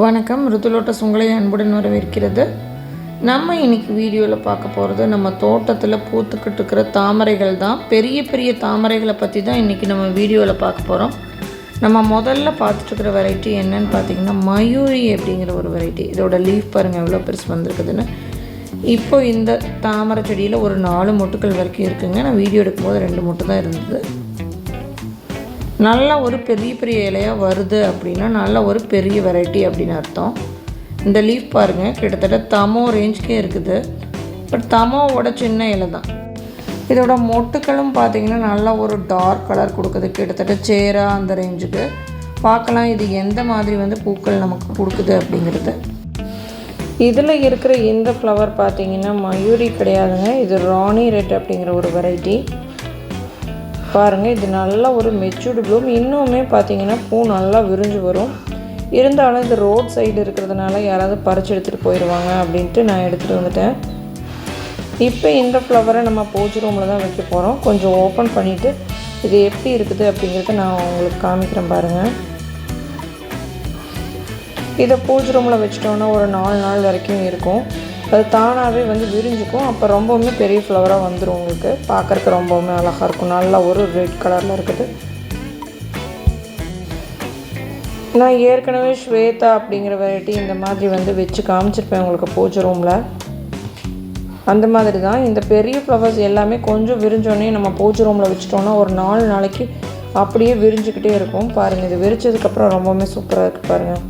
வணக்கம். ருத்துலோட்டஸ் உங்களை அன்புடன் வரவேற்கிறது. நம்ம இன்னைக்கு வீடியோவில் பார்க்க போகிறது நம்ம தோட்டத்தில் பூத்துக்கிட்டு இருக்கிற தாமரைகள் தான். பெரிய பெரிய தாமரைகளை பற்றி தான் இன்றைக்கி நம்ம வீடியோவில் பார்க்க போகிறோம் நம்ம முதல்ல பார்த்துட்ருக்கிற வெரைட்டி என்னன்னு பார்த்தீங்கன்னா மயூரி அப்படிங்கிற ஒரு வெரைட்டி இதோட லீஃப் பாருங்கள் எவ்வளோ பெருசு வந்திருக்குதுன்னு. இப்போ இந்த தாமரை செடியில் ஒரு நாலு மொட்டுக்கள் வரைக்கும் இருக்குங்க. நான் வீடியோ எடுக்கும்போது ரெண்டு மொட்டு தான் இருந்தது. நல்லா ஒரு பெரிய பெரிய இலையாக வருது அப்படின்னா நல்ல ஒரு பெரிய வெரைட்டி அப்படின்னு அர்த்தம். இந்த லீஃப் பாருங்கள் கிட்டத்தட்ட தமோ ரேஞ்சுக்கே இருக்குது. பட் தமோவோட சின்ன இலை தான். இதோட மொட்டுக்களும் பார்த்தீங்கன்னா நல்லா ஒரு டார்க் கலர் கொடுக்குது. கிட்டத்தட்ட சேரா அந்த ரேஞ்சுக்கு பார்க்கலாம் இது எந்த மாதிரி வந்து பூக்கள் நமக்கு கொடுக்குது அப்படிங்கிறது. இதில் இருக்கிற இந்த ஃப்ளவர் பார்த்திங்கன்னா மயூரி கிடையாதுங்க. இது ராணி ரெட் அப்படிங்கிற ஒரு வெரைட்டி பாருங்கள் இது நல்ல ஒரு மெச்சூர்டு ப்ளூம் இன்னுமே பார்த்தீங்கன்னா பூ நல்லா விரிஞ்சு வரும். இருந்தாலும் இது ரோட் சைடு இருக்கிறதுனால யாராவது பறிச்சு எடுத்துகிட்டு போயிடுவாங்க அப்படின்ட்டு நான் எடுத்துகிட்டு வந்துட்டேன். இப்போ இந்த ஃப்ளவரை நம்ம பூஜை ரூமில் தான் வைக்க போகிறோம் கொஞ்சம் ஓப்பன் பண்ணிவிட்டு இது எப்படி இருக்குது அப்படிங்கிறத நான் உங்களுக்கு காமிக்கிறேன் பாருங்கள் இதை பூஜை ரூமில் வச்சிட்டோன்னா ஒரு நாலு நாள் வரைக்கும் இருக்கும். அது தானாகவே வந்து விரிஞ்சுக்கும். அப்போ ரொம்பவுமே பெரிய ஃப்ளவராக வந்துடும் உங்களுக்கு. பார்க்குறக்கு ரொம்பவுமே அழகாக இருக்கும். நல்லா ஒரு ரெட் கலரில் இருக்குது. நான் ஏற்கனவே ஸ்வேதா அப்படிங்கிற வெரைட்டி இந்த மாதிரி வந்து வச்சு காமிச்சிருப்பேன் உங்களுக்கு பூஜை ரூமில் அந்த மாதிரி தான். இந்த பெரிய ஃப்ளவர்ஸ் எல்லாமே கொஞ்சம் விரிஞ்சோடனே நம்ம பூஜை ரூமில் வச்சுட்டோன்னா ஒரு நாலு நாளைக்கு அப்படியே விரிஞ்சுக்கிட்டே இருக்கும். பாருங்கள் இது விரிச்சதுக்கப்புறம் ரொம்பவுமே சூப்பராக இருக்குது பாருங்கள்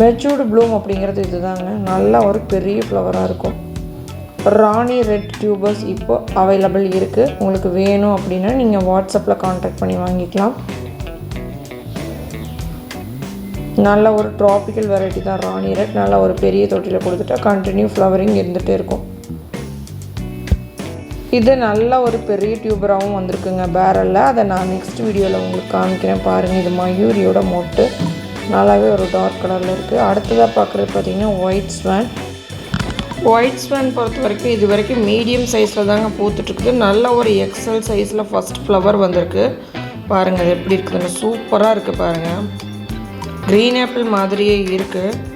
மெச்சூர்டு ப்ளூம் அப்படிங்கிறது இதுதாங்க. நல்லா ஒரு பெரிய ஃப்ளவராக இருக்கும். ராணி ரெட் டியூபர்ஸ் இப்போ அவைலபிள் இருக்குது உங்களுக்கு வேணும் அப்படின்னா நீங்கள் வாட்ஸ்அப்பில் காண்டாக்ட் பண்ணி வாங்கிக்கலாம். நல்ல ஒரு ட்ராபிக்கல் வெரைட்டி தான் ராணி ரெட் நல்லா ஒரு பெரிய தொட்டியில் கொடுத்துட்டா கண்டினியூ ஃப்ளவரிங் இருந்துகிட்டே இருக்கும். இது நல்ல ஒரு பெரிய டியூபராகவும் வந்திருக்குங்க பேரலில் அதை நான் நெக்ஸ்ட் வீடியோவில் உங்களுக்கு காமிக்கிறேன். பாருங்கள் இது மயூரியோட மொட்டு. நல்லாவே ஒரு டார்க் கலரில் இருக்குது அடுத்ததாக பார்க்குறது பார்த்திங்கன்னா ஒயிட் ஸ்வேன் ஒயிட் ஸ்வேன் பொறுத்த வரைக்கும் இது வரைக்கும் மீடியம் சைஸில் தாங்க பூத்துட்ருக்குது நல்ல ஒரு எக்ஸல் சைஸில் ஃபஸ்ட் ஃப்ளவர் வந்திருக்கு. பாருங்கள் அது எப்படி இருக்குதுன்னு. சூப்பராக இருக்குது பாருங்கள் க்ரீன் ஆப்பிள் மாதிரியே இருக்குது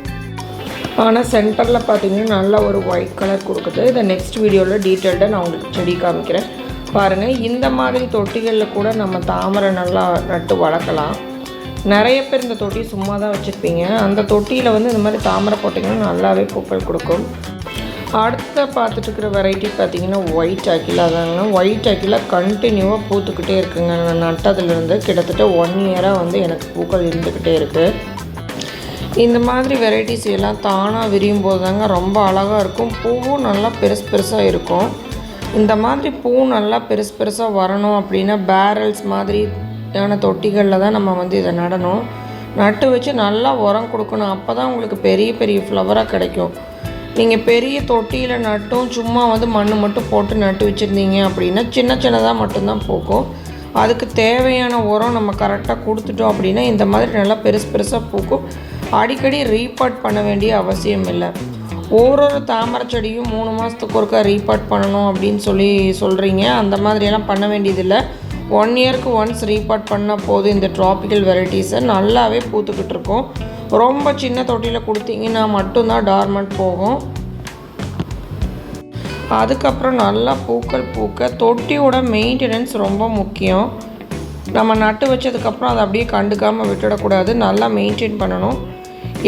ஆனால் சென்டரில் பார்த்தீங்கன்னா நல்ல ஒரு ஒயிட் கலர் கொடுக்குது. இதை நெக்ஸ்ட் வீடியோவில் டீட்டெயில்டாக நான் உங்களுக்கு செடி காமிக்கிறேன். பாருங்கள் இந்த மாதிரி தொட்டிகளில் கூட நம்ம தாமரை நல்லா நட்டு வளர்க்கலாம். நிறைய பேர் இந்த தொட்டி சும்மா தான் வச்சுருப்பீங்க. அந்த தொட்டியில் வந்து இந்த மாதிரி தாமரை போட்டிங்கன்னா நல்லாவே பூக்கள் கொடுக்கும். அடுத்த பார்த்துட்டு இருக்கிற வெரைட்டி பார்த்தீங்கன்னா ஒயிட் அக்கிலா தாங்க. ஒயிட் அக்கிலா கண்டினியூவாக பூத்துக்கிட்டே இருக்குங்க. நான் நட்டதுலேருந்து கிட்டத்தட்ட ஒன் இயராக வந்து எனக்கு பூக்கள் இருந்துக்கிட்டே இருக்குது இந்த மாதிரி வெரைட்டிஸ் எல்லாம் தானாக விரியும் போது தாங்க ரொம்ப அழகாக இருக்கும். பூவும் நல்லா பெருசு பெருசாக இருக்கும். இந்த மாதிரி பூ நல்லா பெருசு பெருசாக வரணும் அப்படின்னா பேரல்ஸ் மாதிரி யான தொட்டிகளில் தான் நம்ம வந்து இதை நடணும். நட்டு வச்சு நல்லா உரம் கொடுக்கணும். அப்போ தான் உங்களுக்கு பெரிய பெரிய ஃப்ளவராக கிடைக்கும். நீங்கள் பெரிய தொட்டியில் நட்டும் சும்மா வந்து மண் மட்டும் போட்டு நட்டு வச்சுருந்தீங்க அப்படின்னா சின்ன சின்னதாக மட்டும்தான் பூக்கும். அதுக்கு தேவையான உரம் நம்ம கரெக்டாக கொடுத்துட்டோம் அப்படின்னா இந்த மாதிரி நல்லா பெருசு பெருசாக பூக்கும். அடிக்கடி ரீபாட் பண்ண வேண்டிய அவசியம் இல்லை. ஒரு ஒரு தாமரை செடியும் மூணு மாதத்துக்கு ஒருக்கா ரீபாட் பண்ணணும் அப்படின்னு சொல்லி சொல்கிறீங்க அந்த மாதிரியெல்லாம் பண்ண வேண்டியதில்லை. ஒன் இயருக்கு ஒன்ஸ் ரீபாட் பண்ணால் போதும் இந்த ட்ராபிக்கல் வெரைட்டிஸை நல்லாவே பூத்துக்கிட்டு இருக்கும் ரொம்ப சின்ன தொட்டியில் கொடுத்தீங்கன்னா மட்டும்தான் டார்மெண்ட் போகும். அதுக்கப்புறம் நல்லா பூக்கள் பூக்க தொட்டியோட மெயின்டெனன்ஸ் ரொம்ப முக்கியம். நம்ம நட்டு வச்சதுக்கப்புறம் அதை அப்படியே கண்டுக்காமல் விட்டுடக்கூடாது. நல்லா மெயின்டைன் பண்ணணும்.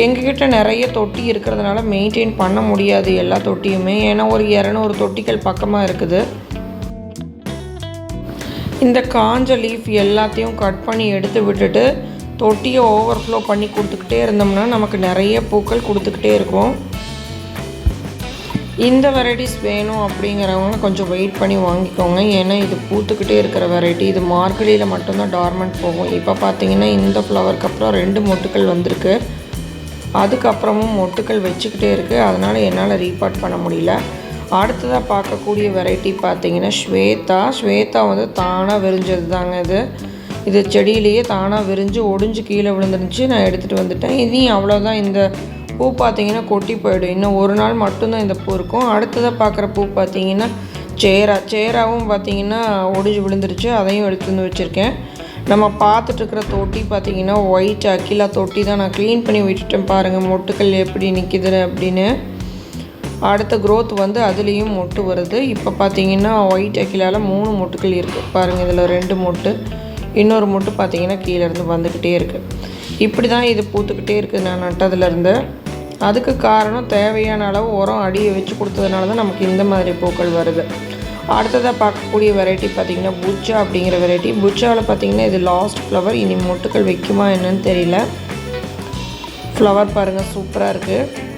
எங்ககிட்ட நிறைய தொட்டி இருக்கிறதுனால மெயின்டைன் பண்ண முடியாது எல்லா தொட்டியுமே. ஏன்னா ஒரு இரநூறு தொட்டிகள் பக்கமாக இருக்குது. இந்த காஞ்ச லீஃப் எல்லாத்தையும் கட் பண்ணி எடுத்து விட்டுட்டு தொட்டியை ஓவர்ஃப்ளோ பண்ணி கொடுத்துக்கிட்டே இருந்தோம்னா நமக்கு நிறைய பூக்கள் கொடுத்துக்கிட்டே இருக்கும். இந்த வெரைட்டிஸ் வேணும் அப்படிங்கிறவங்க கொஞ்சம் வெயிட் பண்ணி வாங்கிக்கோங்க. ஏன்னா இது பூத்துக்கிட்டே இருக்கிற வெரைட்டி இது மார்கழியில் மட்டும்தான் டார்மெண்ட் போகும். இப்போ பார்த்தீங்கன்னா இந்த ஃப்ளவருக்கு அப்புறம் ரெண்டு மொட்டுக்கள் வந்திருக்கு. அதுக்கப்புறமும் மொட்டுக்கள் வச்சுக்கிட்டே இருக்குது அதனால் என்னால் ரீபார்ட் பண்ண முடியல. அடுத்ததாக பார்க்கக்கூடிய வெரைட்டி பார்த்தீங்கன்னா ஸ்வேதா. ஸ்வேதா வந்து தானாக விரிஞ்சது தாங்க இது. இது செடியிலேயே தானாக விரிஞ்சு ஒடிஞ்சு கீழே விழுந்துருந்துச்சு. நான் எடுத்துகிட்டு வந்துட்டேன். இதையும் அவ்வளோதான் இந்த பூ பார்த்தீங்கன்னா கொட்டி போயிடும். இன்னும் ஒரு நாள் மட்டும்தான் இந்த பூ இருக்கும். அடுத்ததாக பார்க்குற பூ பார்த்தீங்கன்னா சேரா. சேராவும் பார்த்தீங்கன்னா ஒடிஞ்சு விழுந்துருச்சு. அதையும் எடுத்து வந்து வச்சுருக்கேன். நம்ம பார்த்துட்ருக்கிற தொட்டி பார்த்தீங்கன்னா ஒயிட் அக்கிலா தொட்டி தான். நான் க்ளீன் பண்ணி விட்டுட்டேன் பாருங்கள் மொட்டுக்கள் எப்படி நிற்கிது அப்படின்னு. அடுத்த க்ரோத் வந்து அதுலேயும் மொட்டு வருது. இப்போ பார்த்தீங்கன்னா ஒயிட் அக்கிலால் மூணு மொட்டுக்கள் இருக்குது பாருங்கள் இதில் ரெண்டு மொட்டு இன்னொரு மொட்டு பார்த்தீங்கன்னா கீழேருந்து வந்துக்கிட்டே இருக்குது இப்படி தான் இது பூத்துக்கிட்டே இருக்குது நான் நட்டதுலேருந்து அதுக்கு காரணம் தேவையான அளவு உரம் அடியை வச்சு கொடுத்ததுனால தான் நமக்கு இந்த மாதிரி பூக்கள் வருது. அடுத்ததாக பார்க்கக்கூடிய வெரைட்டி பார்த்திங்கன்னா புச்சா அப்படிங்கிற வெரைட்டி புச்சாவில் பார்த்திங்கன்னா இது லாஸ்ட் ஃப்ளவர் இனி மொட்டுக்கள் வைக்குமா என்னன்னு தெரியல. ஃப்ளவர் பாருங்கள் சூப்பராக இருக்குது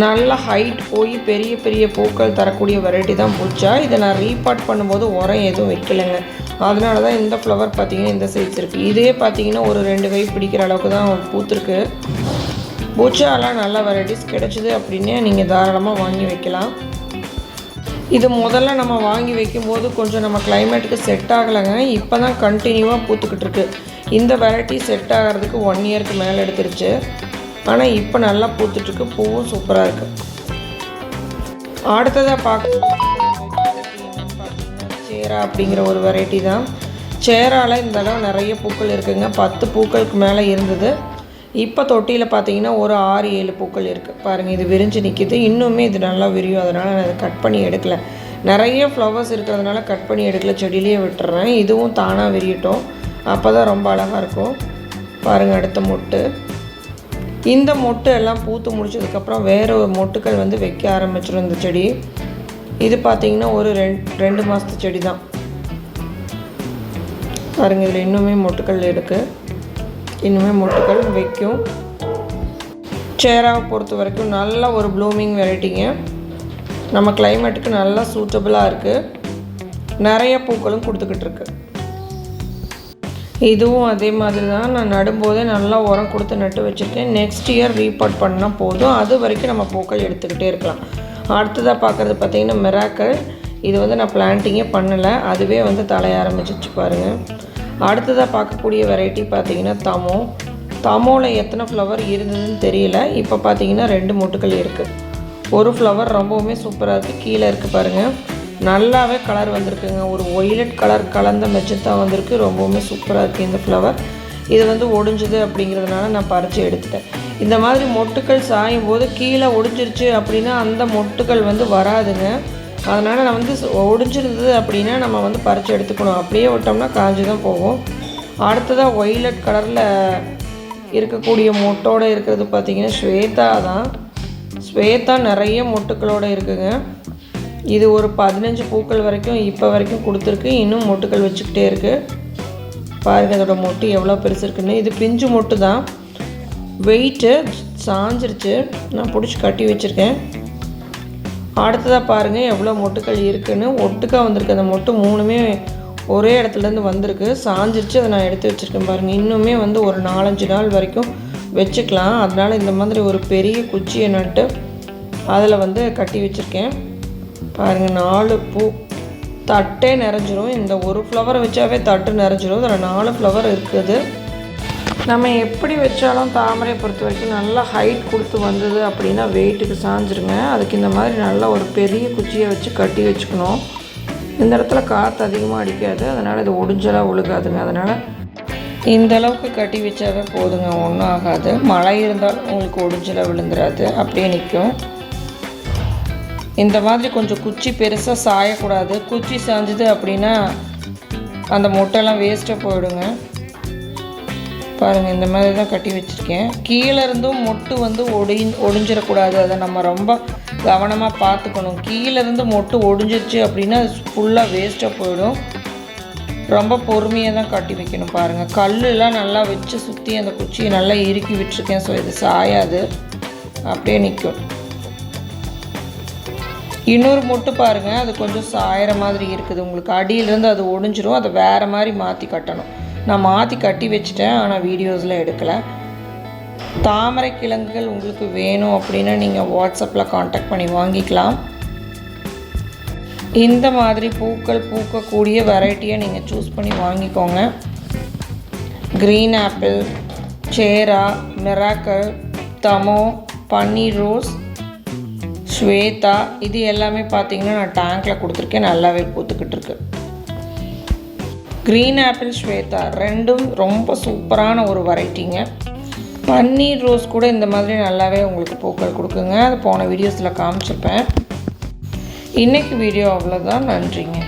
நல்ல ஹைட் போய் பெரிய பெரிய பூக்கள் தரக்கூடிய வெரைட்டி தான் பூச்சா. இதை நான் ரீபாட் பண்ணும்போது உரம் எதுவும் வைக்கலைங்க. அதனால தான் இந்த ஃப்ளவர் பார்த்திங்கன்னா இந்த சைஸ் இருக்குது இதே பார்த்திங்கன்னா ஒரு ரெண்டு கை பிடிக்கிற அளவுக்கு தான் பூத்துருக்கு. பூச்சாலாம் நல்ல வெரைட்டிஸ் கிடச்சிது அப்படின்னே நீங்கள் தாராளமாக வாங்கி வைக்கலாம். இது முதல்ல நம்ம வாங்கி வைக்கும்போது கொஞ்சம் நம்ம கிளைமேட்டுக்கு செட் ஆகலைங்க. இப்போ தான் கண்டினியூவாக பூத்துக்கிட்டு இருக்கு. இந்த வெரைட்டி செட் ஆகிறதுக்கு ஒன் இயருக்கு மேலே எடுத்துருச்சு. ஆனால் இப்போ நல்லா பூத்துட்ருக்கு பூவும் சூப்பராக இருக்குது அடுத்ததாக பார்க்க சேரா அப்படிங்கிற ஒரு வெரைட்டி தான். சேரால இந்த தடவை நிறைய பூக்கள் இருக்குதுங்க பத்து பூக்களுக்கு மேலே இருந்தது. இப்போ தொட்டியில் பார்த்தீங்கன்னா ஒரு ஆறு ஏழு பூக்கள் இருக்குது பாருங்கள் இது விரிஞ்சு நிற்கிது இன்னுமே இது நல்லா விரியும். அதனால் நான் அதை கட் பண்ணி எடுக்கல. நிறைய ஃப்ளவர்ஸ் இருக்கிறதுனால கட் பண்ணி எடுக்கல. செடியிலேயே விட்டுறேன். இதுவும் தானாக விரியட்டும். அப்போ தான் ரொம்ப அழகாக இருக்கும். பாருங்கள் அடுத்த மொட்டு. இந்த மொட்டு எல்லாம் பூத்து முடிச்சதுக்கப்புறம் வேறு ஒரு மொட்டுக்கள் வந்து வைக்க ஆரம்பிச்சிடும் இந்த செடி. இது பார்த்திங்கன்னா ஒரு ரெண்டு ரெண்டு மாதத்து செடி தான் பாருங்கள் இதில் இன்னுமே மொட்டுக்கள் இருக்குது இன்னுமே மொட்டுக்கள் வைக்கும். சேராவை பொறுத்த வரைக்கும் நல்ல ஒரு ப்ளூமிங் வெரைட்டிங்க. நம்ம கிளைமேட்டுக்கு நல்லா சூட்டபுளாக இருக்குது நிறைய பூக்களும் கொடுத்துக்கிட்டு இருக்குது இதுவும் அதே மாதிரி தான் நான் நடும்போதே நல்லா உரம் கொடுத்து நட்டு வச்சுருக்கேன். நெக்ஸ்ட் இயர் ரீபாட் பண்ணால் போதும். அது வரைக்கும் நம்ம பூக்கள் எடுத்துக்கிட்டே இருக்கலாம். அடுத்ததாக பார்க்குறது பார்த்திங்கன்னா மிராக்கள் இது வந்து நான் பிளான்ட்டிங்கே பண்ணலை. அதுவே வந்து தலைய ஆரம்பிச்சிச்சு பாருங்கள் அடுத்ததாக பார்க்கக்கூடிய வெரைட்டி பார்த்திங்கன்னா தமோ தமோவில் எத்தனை ஃப்ளவர் இருந்ததுன்னு தெரியல. இப்போ பார்த்தீங்கன்னா ரெண்டு மொட்டுக்கள் இருக்குது ஒரு ஃப்ளவர் ரொம்பவுமே சூப்பராக இருக்குது கீழே இருக்குது பாருங்கள் நல்லாவே கலர் வந்திருக்குங்க. ஒரு ஒய்லட் கலர் கலந்த மெச்சத்தான் வந்திருக்கு. ரொம்பவுமே சூப்பராக இருக்குது இந்த ஃப்ளவர் இது வந்து ஒடிஞ்சுது அப்படிங்கிறதுனால நான் பறித்து எடுத்துட்டேன். இந்த மாதிரி மொட்டுக்கள் சாயும் போது கீழே ஒடிஞ்சிருச்சு அப்படின்னா அந்த மொட்டுக்கள் வந்து வராதுங்க. அதனால் நான் வந்து ஒடிஞ்சிருந்தது அப்படின்னா நம்ம வந்து பறித்து எடுத்துக்கணும். அப்படியே விட்டோம்னா காஞ்சி தான் போகும் அடுத்ததாக ஒய்லட் கலரில் இருக்கக்கூடிய மொட்டோடு இருக்கிறது பார்த்திங்கன்னா ஸ்வேதா தான் ஸ்வேதா நிறைய மொட்டுக்களோடு இருக்குதுங்க இது ஒரு பதினஞ்சு பூக்கள் வரைக்கும் இப்போ வரைக்கும் கொடுத்துருக்கு. இன்னும் மொட்டுக்கள் வச்சுக்கிட்டே இருக்குது பாருங்கள் அதோட மொட்டு எவ்வளோ பெருசு இருக்குன்னு. இது பிஞ்சு மொட்டு தான். வெயிட்டு சாஞ்சிருச்சு. நான் பிடிச்சி கட்டி வச்சுருக்கேன். அடுத்ததாக பாருங்கள் எவ்வளோ மொட்டுக்கள் இருக்குதுன்னு ஒட்டுக்காக வந்திருக்கு. அந்த மொட்டு மூணுமே ஒரே இடத்துலேருந்து வந்திருக்கு. சாஞ்சிருச்சு. அதை நான் எடுத்து வச்சுருக்கேன் பாருங்கள் இன்னுமே வந்து ஒரு நாலஞ்சு நாள் வரைக்கும் வச்சுக்கலாம். அதனால் இந்த மாதிரி ஒரு பெரிய குச்சியை நட்டு அதில் வந்து கட்டி வச்சுருக்கேன். பாருங்கள் நாலு பூ. தட்டே நிறைஞ்சிரும். இந்த ஒரு ஃப்ளவரை வச்சாவே தட்டு நிறைஞ்சிரும். அதில் நாலு ஃப்ளவர் இருக்குது. நம்ம எப்படி வச்சாலும் தாமரை பொறுத்த வரைக்கும் நல்லா ஹைட் கொடுத்து வந்தது அப்படின்னா வெயிட்டுக்கு சாஞ்சிருங்க. அதுக்கு இந்த மாதிரி நல்லா ஒரு பெரிய குச்சியை வச்சு கட்டி வச்சுக்கணும். இந்த இடத்துல காற்று அதிகமாக அடிக்காது. அதனால் இது ஒடிஞ்சலாக ஒழுகாதுங்க. அதனால் இந்த அளவுக்கு கட்டி வச்சாவே போதுங்க. ஒன்றும் ஆகாது. மழை இருந்தாலும் உங்களுக்கு ஒடிஞ்சலாக விழுந்துடாது அப்படியே நிற்கும் இந்த மாதிரி கொஞ்சம் குச்சி பெருசாக சாயக்கூடாது. குச்சி சாஞ்சுது அப்படின்னா அந்த முட்டைலாம் வேஸ்ட்டாக போயிடுங்க. பாருங்கள் இந்த மாதிரி தான் கட்டி வச்சுருக்கேன். கீழே இருந்தும் மொட்டு வந்து ஒடி ஒடிஞ்சிடக்கூடாது. அதை நம்ம ரொம்ப கவனமாக பார்த்துக்கணும். கீழேருந்து மொட்டு ஒடிஞ்சிருச்சு அப்படின்னா அது ஃபுல்லாக வேஸ்ட்டாக போயிடும். ரொம்ப பொறுமையாக தான் கட்டி வைக்கணும் பாருங்கள் கல்லுலாம் நல்லா வச்சு சுற்றி அந்த குச்சியை நல்லா இறுக்கி விட்டுருக்கேன். ஸோ இது சாயாது. அப்படியே நிற்கும். இன்னொரு மொட்டு பாருங்கள் அது கொஞ்சம் சாயிற மாதிரி இருக்குது. உங்களுக்கு அடியிலேருந்து அது ஒடிஞ்சிரும் அதை வேறு மாதிரி மாற்றி கட்டணும். நான் மாற்றி கட்டி வச்சுட்டேன் ஆனால் வீடியோஸில் எடுக்கலை. தாமரை கிழங்குகள் உங்களுக்கு வேணும் அப்படின்னா நீங்கள் வாட்ஸ்அப்பில் காண்டாக்ட் பண்ணி வாங்கிக்கலாம். இந்த மாதிரி பூக்கள் பூக்கக்கூடிய வெரைட்டியை நீங்கள் சூஸ் பண்ணி வாங்கிக்கோங்க. க்ரீன் ஆப்பிள் சேரா மிராக்கல் தமோ பன்னீர் ரோஸ் ஸ்வேதா இது எல்லாமே பார்த்தீங்கன்னா நான் டேங்க்கில் கொடுத்துருக்கேன். நல்லாவே பூத்துக்கிட்டு இருக்கு க்ரீன் ஆப்பிள் ஸ்வேதா ரெண்டும் ரொம்ப சூப்பரான ஒரு வெரைட்டிங்க பன்னீர் ரோஸ் கூட இந்த மாதிரி நல்லாவே உங்களுக்கு பூக்கள் கொடுக்குங்க. அது போன வீடியோஸில் காமிச்சிருப்பேன். இன்றைக்கி வீடியோ அவ்வளோதான் நன்றிங்க.